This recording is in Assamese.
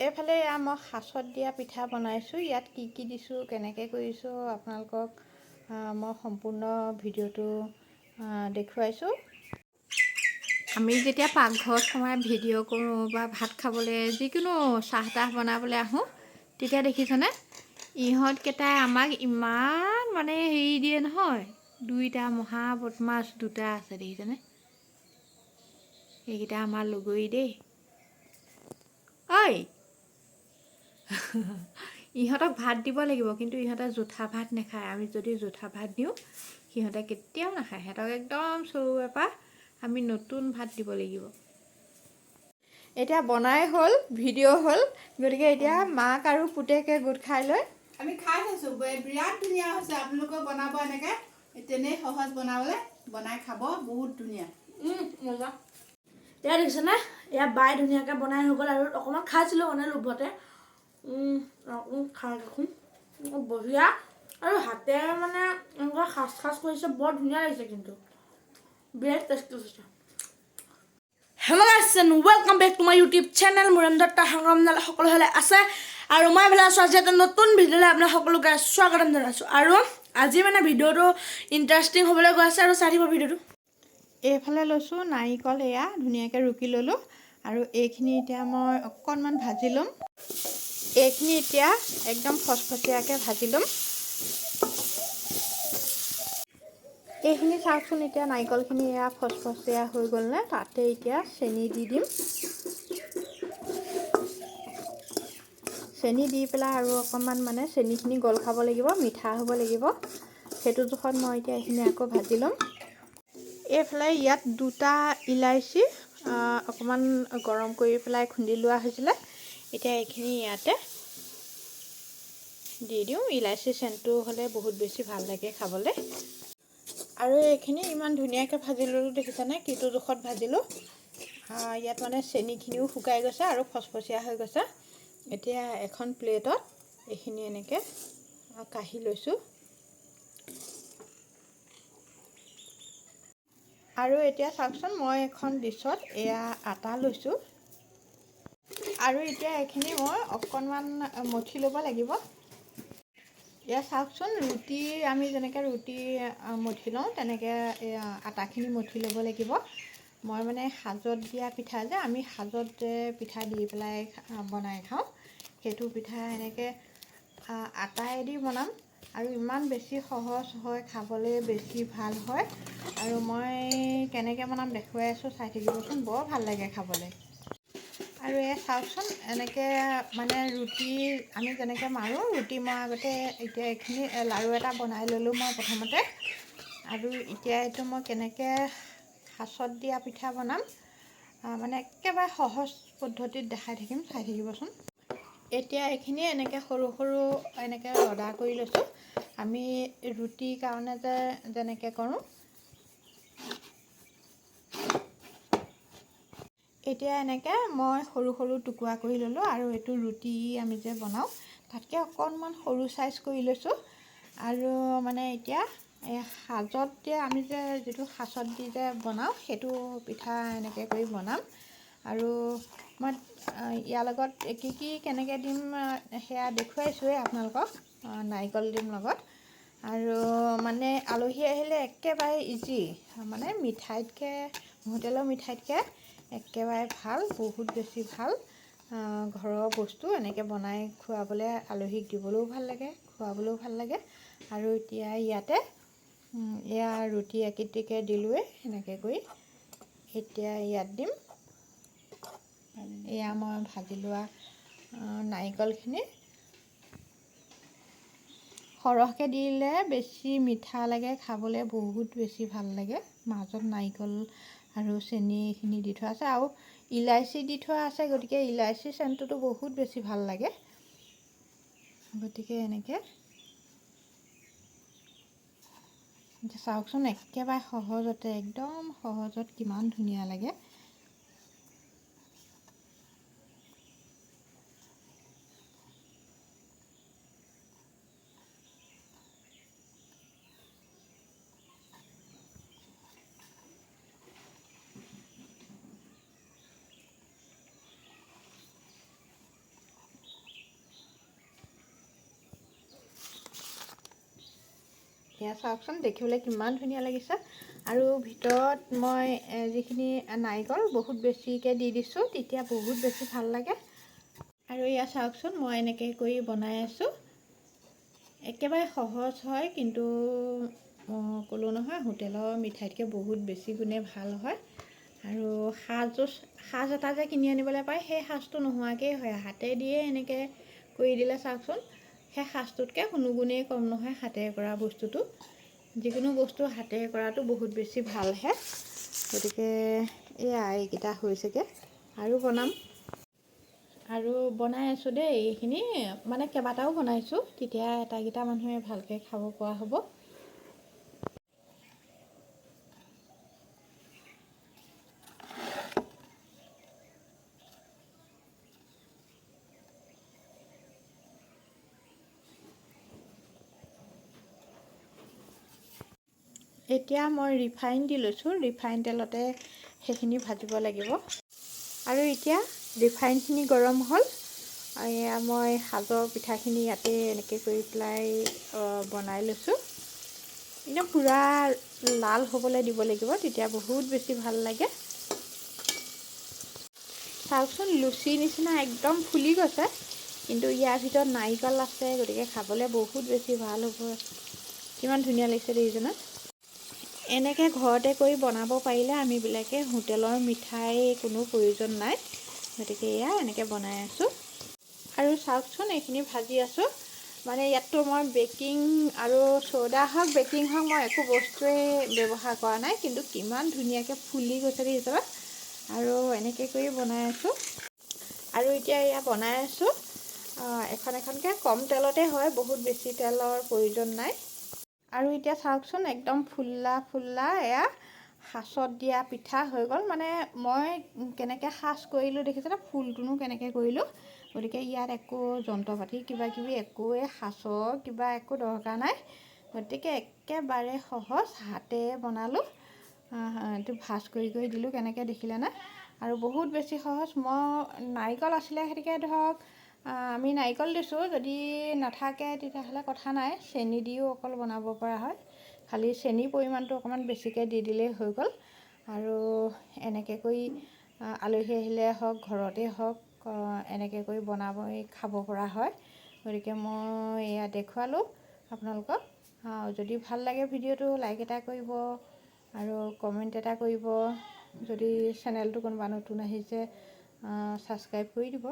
এইফালে এয়া মই সাঁচত দিয়া পিঠা বনাইছোঁ। ইয়াত কি কি দিছোঁ কেনেকৈ কৰিছোঁ আপোনালোকক মই সম্পূৰ্ণ ভিডিঅ'টো দেখুৱাইছোঁ। আমি যেতিয়া পাকঘৰত সোমাই ভিডিঅ' কৰোঁ বা ভাত খাবলৈ যিকোনো চাহ তাহ বনাবলৈ আহোঁ তেতিয়া দেখিছেনে ইহঁতকেইটাই আমাক ইমান মানে হেৰি দিয়ে নহয়। দুইটা মহা বদমাছ দুটা আছে দেখিছেনে? এইকেইটা আমাৰ লগৰী দেই। ঐ ইহঁতক ভাত দিব লাগিব কিন্তু ইহঁতে জোঠা ভাত নাখায়। আমি যদি জোঠা ভাত দিওঁ সিহঁতে কেতিয়াও নাখায়। সিহঁতক একদম চৰুৰে পৰা আমি নতুন ভাত দিব লাগিব। এতিয়া বনাই হ'ল ভিডিঅ' হ'ল গতিকে এতিয়া মাক আৰু পুতেকে গোট খাই লৈ। আমি খাই চাইছো বে- বিৰাট ধুনীয়া হৈছে। আপোনালোকেও বনাব এনেকে। তেনেই সহজ বনাবলে বনাই খাব বহুত ধুনীয়া। মজা। এয়া দেখিছেনে? এয়া বাই ধুনীয়াকৈ বনাই হৈ গ'ল আৰু অকণমান খাইছিলোঁ মানে লোভতে। অকণমান খাই দেখোন। বঢ়িয়া। আৰু হাতেৰে মানে এনেকুৱা সাজ সাজ কৰিছে, বৰ ধুনীয়া লাগিছে কিন্তু। বিৰাট টেষ্টি হৈছে hello' guys and welcome back to my YouTube channel Muren Dutta সংগ্ৰাম সকলো হ'লে আছে? আৰু মই ভালে আছোঁ। আজি এটা নতুন ভিডিঅ'লৈ আপোনাক সকলোকে স্বাগতম জনাইছোঁ। আৰু আজি মানে ভিডিঅ'টো ইণ্টাৰেষ্টিং হ'বলৈ গৈ আছে। আৰু চাই দিব ভিডিঅ'টো। এইফালে লৈছোঁ নাৰিকল এয়া, ধুনীয়াকৈ ৰুকি ল'লোঁ। আৰু এইখিনি এতিয়া মই অকণমান ভাজি ল'ম। এইখিনি এতিয়া একদম ফচফচীয়াকৈ ভাজি ল'ম। এইখিনি চাওকচোন এতিয়া নাৰিকলখিনি এয়া ফচফচীয়া হৈ গ'লনে তাতে এতিয়া চেনি দি দিম। চেনি দি পেলাই আৰু অকণমান মানে চেনিখিনি গল খাব লাগিব মিঠা হ'ব লাগিব। সেইটো জোখত মই এতিয়া এইখিনি আকৌ ভাজি ল'ম। এইফালে ইয়াত দুটা আহ, অকণমান গৰম কৰি পেলাই খুন্দি লোৱা হৈছিলে। এতিয়া এইখিনি ইয়াতে দি দিওঁ। ইলাচি চেণ্টটো হ'লে বহুত বেছি ভাল লাগে খাবলৈ। আৰু এইখিনি ইমান ধুনীয়াকৈ ভাজি ল'লোঁ দেখিছেনে কিটো জোখত ভাজিলোঁ। ইয়াত মানে চেনিখিনিও শুকাই গৈছে আৰু ফচফচীয়া হৈ গৈছে। এতিয়া এখন প্লেটত এইখিনি এনেকৈ কাঢ়ি লৈছোঁ। আৰু এতিয়া চাওকচোন মই এখন ডিছত এয়া আটা লৈছোঁ। আৰু এতিয়া এইখিনি মই অকণমান মঠি ল'ব লাগিব। এয়া চাওকচোন ৰুটি আমি যেনেকৈ ৰুটি মঠি লওঁ তেনেকৈ আটাখিনি মঠি ল'ব লাগিব। মই মানে সাজত দিয়া পিঠা যে আমি সাজত যে পিঠা দি পেলাই বনাই খাওঁ সেইটো পিঠা এনেকৈ আটাইদি বনাম। আৰু ইমান বেছি সহজ হয় খাবলৈ বেছি ভাল হয়। আৰু মই কেনেকৈ বনাম দেখুৱাই আছোঁ চাই থাকিবচোন বৰ ভাল লাগে খাবলৈ। আৰু এয়া চাওকচোন এনেকৈ মানে ৰুটি আমি যেনেকৈ মাৰোঁ ৰুটি মৰাৰ আগতে এতিয়া এইখিনি লাৰু এটা বনাই ল'লোঁ মই প্ৰথমতে। আৰু এতিয়া এইটো মই কেনেকৈ সাঁচত দিয়া পিঠা বনাম মানে একেবাৰে সহজ পদ্ধতিত দেখাই থাকিম চাই থাকিবচোন। এতিয়া এইখিনি এনেকৈ সৰু সৰু এনেকৈ লডা কৰি লৈছোঁ। আমি ৰুটিৰ কাৰণে যে যেনেকৈ কৰোঁ এতিয়া এনেকৈ মই সৰু সৰু টুকুৰা কৰি ল'লোঁ আৰু এইটো ৰুটি আমি যে বনাওঁ তাতকৈ অকণমান সৰু চাইজ কৰি লৈছোঁ। আৰু মানে এতিয়া এই সাজত যে আমি যে যিটো সাঁচত দি যে বনাওঁ সেইটো পিঠা এনেকৈ কৰি বনাম। আৰু মই ইয়াৰ লগত কি কি কেনেকৈ দিম সেয়া দেখুৱাইছোঁৱেই আপোনালোকক নাৰিকল দিম লগত। আৰু মানে আলহী আহিলে একেবাৰে ইজি মানে মিঠাইতকৈ হোটেলৰ মিঠাইতকৈ একেবাৰে ভাল বহুত বেছি ভাল। ঘৰৰ বস্তু এনেকৈ বনাই খুৱাবলৈ আলহীক দিবলৈও ভাল লাগে খুৱাবলৈও ভাল লাগে। আৰু এতিয়া ইয়াতে এয়া ৰুটি একৃতিকে দিলোঁৱে এনেকৈ কৰি। এতিয়া ইয়াত দিম। এয়া মই ভাজি লোৱা নাৰিকলখিনি। সৰহকৈ দিলে বেছি মিঠা লাগে খাবলৈ বহুত বেছি ভাল লাগে। মাজত নাৰিকল আৰু চেনি এইখিনি দি থোৱা আছে আৰু ইলাচি দি থোৱা আছে গতিকে ইলাচি চেণ্টটোতো বহুত বেছি ভাল লাগে। গতিকে এনেকৈ চাওকচোন একেবাৰে সহজতে একদম সহজত কিমান ধুনীয়া লাগে। এয়া চাওকচোন দেখিবলৈ কিমান ধুনীয়া লাগিছে। আৰু ভিতৰত মই যিখিনি নাৰিকল বহুত বেছিকৈ দি দিছোঁ তেতিয়া বহুত বেছি ভাল লাগে। আৰু এয়া চাওকচোন মই এনেকৈ কৰি বনাই আছোঁ। একেবাৰে সহজ হয় কিন্তু ক'লোঁ নহয় হোটেলৰ মিঠাইতকৈ বহুত বেছি গুণে ভাল হয়। আৰু সাজো সাজ এটা যে কিনি আনিবলৈ পায় সেই সাজটো নোহোৱাকেই হয় হাতে দিয়ে এনেকৈ কৰি দিলে চাওকচোন। সেই সাজটোতকৈ কোনো গুণেই কম নহয় হাতেৰে কৰা বস্তুটো। যিকোনো বস্তু হাতেৰে কৰাটো বহুত বেছি ভালহে। গতিকে এয়া এইকেইটা হৈছেগৈ। আৰু বনাম। আৰু বনাই আছোঁ দেই এইখিনি। মানে কেইবাটাও বনাইছোঁ। তেতিয়া এটাকেইটা মানুহে ভালকৈ খাব পৰা হ'ব। এতিয়া মই ৰিফাইন দি লৈছোঁ। ৰিফাইন তেলতে সেইখিনি ভাজিব লাগিব। আৰু এতিয়া ৰিফাইনখিনি গৰম হ'ল। এয়া মই সাজৰ পিঠাখিনি ইয়াতে এনেকৈ কৰি পেলাই বনাই লৈছোঁ। একদম পূৰা লাল হ'বলৈ দিব লাগিব তেতিয়া বহুত বেছি ভাল লাগে। চাওকচোন লুচি নিচিনা একদম ফুলি গৈছে। কিন্তু ইয়াৰ ভিতৰত নাৰিকল আছে গতিকে খাবলৈ বহুত বেছি ভাল হ'ব। কিমান ধুনীয়া লাগিছে দেখিছেনে এনেকৈ ঘৰতে কৰি বনাব পাৰিলে আমিবিলাকে হোটেলৰ মিঠাই কোনো প্ৰয়োজন নাই। গতিকে এয়া এনেকৈ বনাই আছোঁ। আৰু চাওকচোন এইখিনি ভাজি আছোঁ। মানে ইয়াততো মই বেকিং আৰু চ'দা হওক বেকিং হওক মই একো বস্তুৱেই ব্যৱহাৰ কৰা নাই কিন্তু কিমান ধুনীয়াকৈ ফুলি গৈছে দেখিছে আৰু এনেকৈ কৰি বনাই আছোঁ। আৰু এতিয়া এয়া বনাই আছোঁ। এখন এখনকৈ কম তেলতে হয় বহুত বেছি তেলৰ প্ৰয়োজন নাই। আৰু এতিয়া চাওকচোন একদম ফুল্লা ফুল্লা এয়া সাঁচত দিয়া পিঠা হৈ গ'ল। মানে মই কেনেকৈ সাঁচ কৰিলোঁ দেখিছেনে? ফুলটোনো কেনেকৈ কৰিলোঁ? গতিকে ইয়াত একো যন্ত্ৰ পাতি কিবা কিবি একোৱে সাঁচৰ কিবা একো দৰকাৰ নাই। গতিকে একেবাৰে সহজ হাতেৰে বনালোঁ। এইটো ভাজ কৰি কৰি দিলোঁ। কেনেকৈ দেখিলেনে? আৰু বহুত বেছি সহজ। মই নাৰিকল আছিলে গতিকে ধৰক আমি নাৰিকল দিছোঁ যদি নাথাকে তেতিয়াহ'লে কথা নাই চেনি দিও অকল বনাব পৰা হয়। খালি চেনিৰ পৰিমাণটো অকণমান বেছিকৈ দি দিলেই হৈ গ'ল। আৰু এনেকৈ কৰি আলহী আহিলে হওক ঘৰতে হওক এনেকৈ কৰি বনাব খাব পৰা হয়। গতিকে মই এয়া দেখুৱালোঁ আপোনালোকক। যদি ভাল লাগে ভিডিঅ'টো লাইক এটা কৰিব আৰু কমেণ্ট এটা কৰিব। যদি চেনেলটো কোনোবা নতুন আহিছে ছাবস্ক্ৰাইব কৰি দিব।